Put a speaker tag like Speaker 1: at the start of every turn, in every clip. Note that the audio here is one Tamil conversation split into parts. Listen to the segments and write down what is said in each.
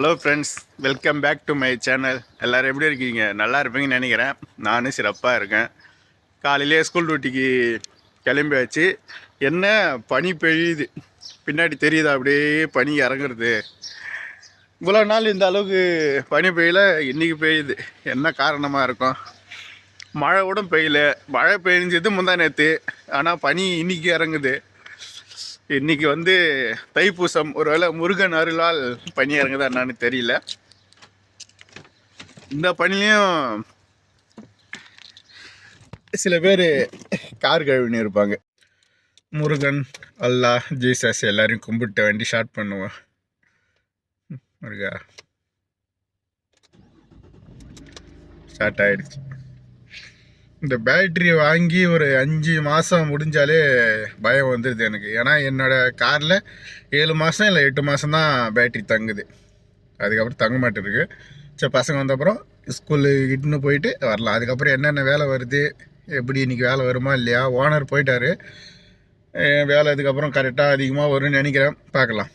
Speaker 1: Hello friends welcome back to my channel எல்லோரும் எப்படி இருக்கீங்க? நல்லா இருப்பீங்கன்னு நினைக்கிறேன். நானும் சிறப்பாக இருக்கேன். காலையிலே ஸ்கூல் டியூட்டிக்கு கிளம்பியாச்சு. என்ன பனி பெய்யுது? பின்னாடி தெரியுதா? அப்படியே பனி இறங்குறது. இவ்வளோ நாள் இந்த அளவுக்கு பனி பெய்யல. இன்றைக்கி பெய்யுது. என்ன காரணமாக இருக்கும்? மழை கூட பெய்யல. மழை பெய்ஞ்சது முந்தா நேற்று ஆனால் பனி இன்றைக்கி இறங்குது. இன்னைக்கு வந்து தைப்பூசம். ஒருவேளை முருகன் அருளால் பனி இறங்குதா என்னன்னு தெரியல. இந்த பணிலையும் சில பேர் கார் கழுவினு இருப்பாங்க. முருகன் அல்லாஹ் ஜீசஸ் எல்லாரையும் கும்பிட்டு வேண்டி ஷார்ட் பண்ணுவோம். முருகா. ஸ்டார்ட் ஆயிடுச்சு. இந்த பேட்டரி வாங்கி ஒரு அஞ்சு மாதம் முடிஞ்சாலே பயம் வந்துடுது எனக்கு. ஏன்னா என்னோடய காரில் ஏழு மாதம் இல்லை எட்டு மாதம் தான் பேட்டரி தங்குது. அதுக்கப்புறம் தங்க மாட்டேருக்கு. சரி பசங்க வந்தப்புறம் ஸ்கூலு இட்டுன்னு போயிட்டு வரலாம். அதுக்கப்புறம் என்னென்ன வேலை வருது எப்படி இன்றைக்கி வேலை வருமா இல்லையா? ஓனர் போயிட்டார். வேலை இதுக்கப்புறம் கரெக்டாக அதிகமாக வரும்னு நினைக்கிறேன். பார்க்கலாம்.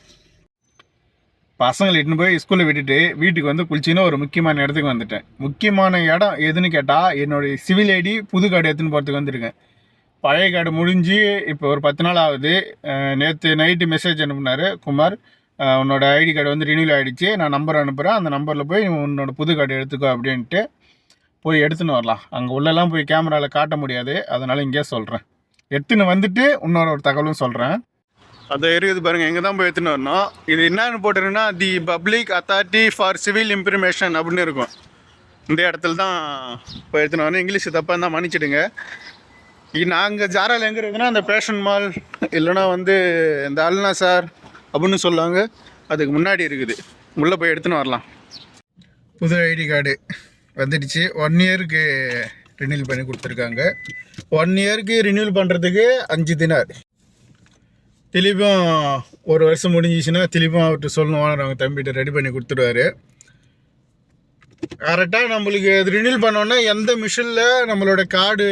Speaker 1: பசங்களை இட்டுன்னு போய் ஸ்கூலில் விட்டுட்டு வீட்டுக்கு வந்து குளிச்சின்னு ஒரு முக்கியமான இடத்துக்கு வந்துட்டேன். முக்கியமான இடம் எதுன்னு கேட்டால் என்னுடைய சிவில் ஐடி புது கார்டு எடுத்துன்னு போகிறதுக்கு வந்திருக்கேன். பழைய கார்டு முடிஞ்சு இப்போ ஒரு பத்து நாள் ஆகுது. நேற்று நைட்டு மெசேஜ் அனுப்புனார் குமார். உன்னோட ஐடி கார்டு வந்து ரினியூல் ஆகிடுச்சு நான் நம்பர் அனுப்புகிறேன் அந்த நம்பரில் போய் உன்னோட புது கார்டு எடுத்துக்கோ அப்படின்ட்டு போய் எடுத்துன்னு வரலாம். அங்கே உள்ளெல்லாம் போய் கேமராவில் காட்ட முடியாது. அதனால் இங்கேயே சொல்கிறேன் எடுத்துன்னு வந்துட்டு இன்னொரு ஒரு தகவலும் சொல்கிறேன் அதை இருக்குது பாருங்கள் எங்கே தான் போய் எடுத்துன்னு வரணும். இது என்னன்னு போட்டிருக்குன்னா the public authority for civil information அப்படின்னு இருக்கும். இந்த இடத்துல தான் போய் எடுத்துன்னு வரணும். இங்கிலீஷ் தப்பாக தான் மன்னிச்சிடுங்க. நாங்கள் ஜாரால் எங்கே இருக்குன்னா அந்த பேஷன் மால் இல்லைன்னா வந்து இந்த அல்னா சார் அப்படின்னு சொல்லுவாங்க. அதுக்கு முன்னாடி இருக்குது. உள்ளே போய் எடுத்துன்னு வரலாம். புது ஐடி கார்டு வந்துடுச்சு. ஒன் இயருக்கு ரினியூல் பண்ணி கொடுத்துருக்காங்க. ஒன் இயருக்கு ரினியூல் பண்ணுறதுக்கு அஞ்சு தினார். திருப்பியும் ஒரு வருஷம் முடிஞ்சிச்சுன்னா திருப்பியும் அவர்கிட்ட சொல்லணும் அவங்க தம்பிகிட்ட ரெடி பண்ணி கொடுத்துருவாரு கரெக்டாக நம்மளுக்கு அது ரினியூல் பண்ணோன்னா எந்த மிஷினில் நம்மளோட கார்டு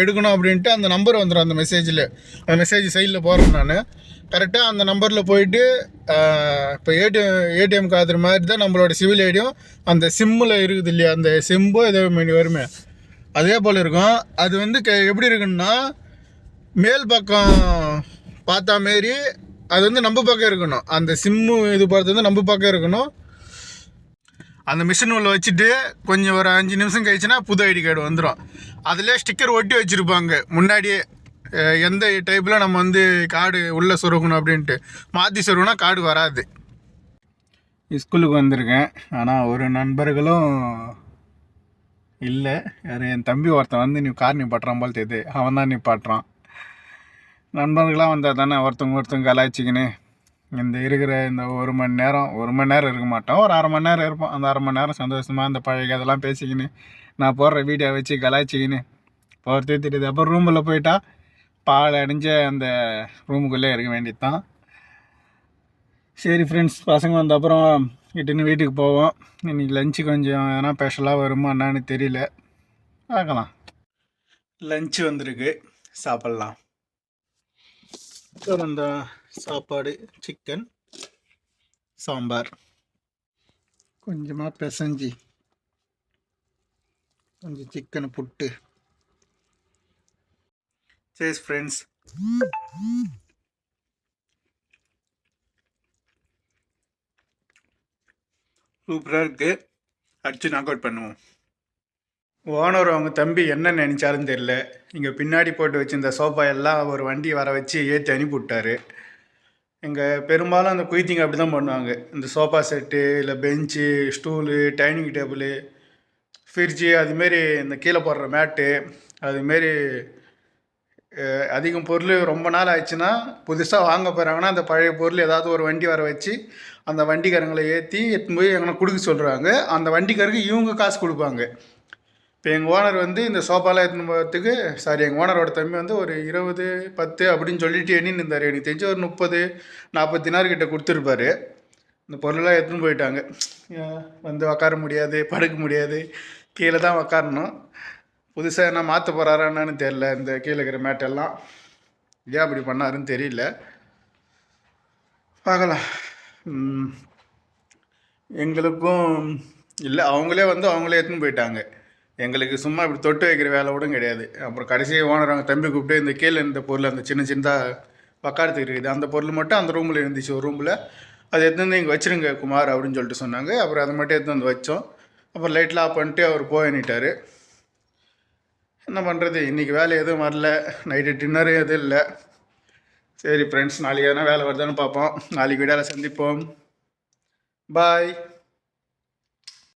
Speaker 1: எடுக்கணும் அப்படின்ட்டு அந்த நம்பர் வந்துடும் அந்த மெசேஜில் அந்த மெசேஜ் சைடில் போகிறேன் நான். கரெக்டாக அந்த நம்பரில் போயிட்டு இப்போ ஏடிஎம் ஏடிஎம் கார்டு மாதிரி தான் நம்மளோட சிவில் ஐடியும் அந்த சிம்மில் இருக்குது இல்லையா? அந்த சிம்போ இதே மாதிரி வருமே. அதே போல் இருக்கும். அது வந்து க எப்படி இருக்குன்னா மேல் பக்கம் பார்த்தா மாரி அது வந்து நம்ப பக்கம் இருக்கணும். அந்த சிம்மு இது பார்த்து வந்து நம்ப பக்கம் இருக்கணும். அந்த மிஷின் உள்ள வச்சுட்டு கொஞ்சம் ஒரு அஞ்சு நிமிஷம் கழிச்சுன்னா புது ஐடி கார்டு வந்துடும் அதிலே ஸ்டிக்கர் ஒட்டி வச்சுருப்பாங்க. முன்னாடியே எந்த டைப்பில் நம்ம வந்து கார்டு உள்ளே சொருகணும் அப்படின்ட்டு. மாற்றி சொருகுனா கார்டு வராது. ஸ்கூலுக்கு வந்திருக்கேன். ஆனால் ஒரு நண்பர்களும் இல்லை. என் தம்பி ஒருத்தன் வந்து நீ கார் நிப்பாட்டுறான் போல் தெரியுது. அவன் தான் நிப்பாட்டுறான். நண்பர்களாக வந்தால் தானே ஒருத்தவங்க ஒருத்தவங்க கலாய்ச்சிக்கின்னு. இந்த இருக்கிற இந்த ஒரு மணி நேரம் ஒரு மணி நேரம் இருக்க மாட்டோம். ஒரு அரை மணி நேரம் இருப்போம். அந்த அரை மணி நேரம் சந்தோஷமாக அந்த பழைய கதெல்லாம் பேசிக்கின்னு நான் போடுற வீடியோ வச்சு கலாய்ச்சிக்கின்னு போகிறதே தெரியுது அப்புறம் ரூமில் போயிட்டா பால் அடிஞ்ச அந்த ரூமுக்குள்ளே இருக்க வேண்டியது தான் சரி ஃப்ரெண்ட்ஸ் பசங்க வந்த அப்புறம் இட்டுன்னு வீட்டுக்கு போவோம். இன்றைக்கி லஞ்சு கொஞ்சம் எதனா ஸ்பெஷலாக வருமா என்னான்னு தெரியல. பார்க்கலாம். லஞ்சு வந்திருக்கு. சாப்பிட்லாம். அந்த சாப்பாடு சிக்கன் சாம்பார். கொஞ்சமாக பிசைஞ்சி கொஞ்சம் சிக்கனை புட்டு. சேஸ் ஃப்ரெண்ட்ஸ் சூப்பராக இருக்குது அடிச்சு நாக் அவுட் பண்ணுவோம். ஓனர் அவங்க தம்பி என்ன நினச்சாருன்னு தெரில இங்கே பின்னாடி போட்டு வச்சிருந்த சோஃபா எல்லாம் ஒரு வண்டி வர வச்சு ஏற்றி அனுப்பி விட்டாரு இங்கே பெரும்பாலும் அந்த குயித்திங்க அப்படி தான் பண்ணுவாங்க. இந்த சோஃபா செட்டு இல்லை bench stool dining table fridge அதுமாரி இந்த கீழே போடுற மேட்டு அதுமாரி அதிகம் பொருள் ரொம்ப நாள் ஆயிடுச்சுன்னா புதுசாக வாங்க போகிறாங்கன்னா அந்த பழைய பொருள் ஏதாவது ஒரு வண்டி வர வச்சு அந்த வண்டிக்காரங்களை ஏற்றி எடுத்துன்னு போய் எங்கன்னா கொடுக்க சொல்கிறாங்க அந்த வண்டிக்காரருக்கு இவங்க காசு கொடுப்பாங்க. இப்போ எங்கள் ஓனர் வந்து இந்த சோஃபாலாம் எடுத்துன்னு போகிறதுக்கு சாரி எங்கள் ஓனரோட தம்பி வந்து ஒரு இருபது பத்து அப்படின்னு சொல்லிட்டு எண்ணின்னு இருந்தார். எனக்கு தெரிஞ்சு ஒரு முப்பது நாற்பத்தி நாறு கொடுத்துருப்பாரு. இந்த பொருளெலாம் எடுத்துன்னு போயிட்டாங்க. வந்து உக்கார முடியாது படுக்க முடியாது கீழே தான் உக்காரணும். புதுசாக என்ன மாற்ற போகிறாரான்னு தெரில இந்த கீழே இருக்கிற மேட்டெல்லாம் ஏன் அப்படி பண்ணாருன்னு தெரியல. பார்க்கலாம். எங்களுக்கும் இல்லை அவங்களே வந்து அவங்களே எடுத்துன்னு போயிட்டாங்க. எங்களுக்கு சும்மா இப்படி தொட்டு வைக்கிற வேலை கூட கிடையாது. அப்புறம் கடைசி ஓனர் அவங்க தம்பி கூப்பிட்டு இந்த கீழே இருந்த பொருள் அந்த சின்ன சின்னதாக உக்காரத்துக்கு இருக்குது. அந்த பொருள் மட்டும் அந்த ரூமில் இருந்துச்சு ஒரு ரூமில் அதை எடுத்து வந்து இங்கே வச்சிருங்க குமார் அப்படின்னு சொல்லிட்டு சொன்னாங்க. அப்புறம் அதை மட்டும் எடுத்து வந்து வச்சோம். அப்புறம் லைட்லாம் ஆஃப் பண்ணிட்டு அவர் போயிட்டார் என்ன பண்ணுறது இன்றைக்கி வேலை எதுவும் வரல. நைட்டு டின்னர் எதுவும் இல்லை. சரி ஃப்ரெண்ட்ஸ் நாளைக்கு எதனா வேலை வருதான்னு பார்ப்போம். நாளைக்கு விடால சந்திப்போம். பாய்